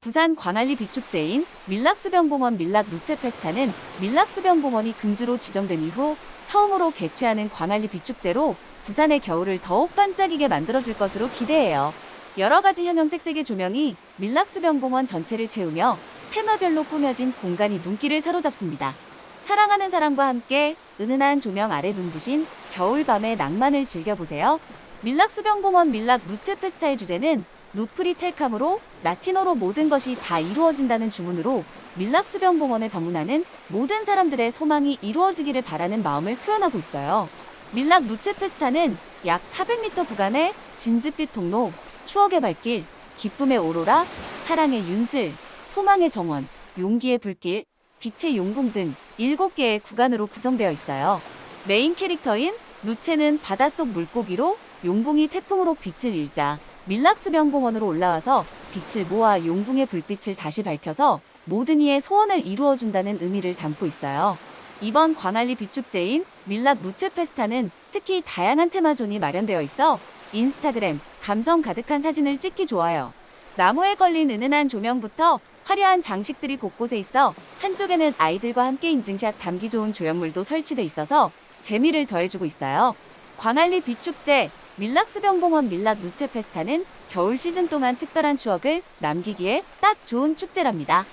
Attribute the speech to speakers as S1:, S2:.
S1: 부산 광안리 비축제인 밀락수변공원 밀락루체페스타는 밀락수변공원이 금주로 지정된 이후 처음으로 개최하는 광안리 비축제로 부산의 겨울을 더욱 반짝이게 만들어줄 것으로 기대해요. 여러 가지 형형색색의 조명이 밀락수변공원 전체를 채우며 테마별로 꾸며진 공간이 눈길을 사로잡습니다. 사랑하는 사람과 함께 은은한 조명 아래 눈부신 겨울밤의 낭만을 즐겨보세요. 밀락수변공원 밀락 루체페스타의 주제는 루프리 텔캄으로 라틴어로 모든 것이 다 이루어진다는 주문으로 밀락수변공원을 방문하는 모든 사람들의 소망이 이루어지기를 바라는 마음을 표현하고 있어요. 밀락 루체페스타는 약 400m 구간의 진빛빛 통로, 추억의 발길, 기쁨의 오로라, 사랑의 윤슬, 소망의 정원, 용기의 불길, 빛의 용궁 등 7개의 구간으로 구성되어 있어요. 메인 캐릭터인 루체는 바닷속 물고기로 용궁이 태풍으로 빛을 잃자 밀락수변공원으로 올라와서 빛을 모아 용궁의 불빛을 다시 밝혀서 모든 이의 소원을 이루어준다는 의미를 담고 있어요. 이번 광안리 비축제인 밀락 루체 페스타는 특히 다양한 테마존이 마련되어 있어 인스타그램 감성 가득한 사진을 찍기 좋아요. 나무에 걸린 은은한 조명부터 화려한 장식들이 곳곳에 있어 한쪽에는 아이들과 함께 인증샷 담기 좋은 조형물도 설치돼 있어서 재미를 더해주고 있어요. 광안리 비축제 밀락수변공원 밀락 루체 페스타는 겨울 시즌 동안 특별한 추억을 남기기에 딱 좋은 축제랍니다.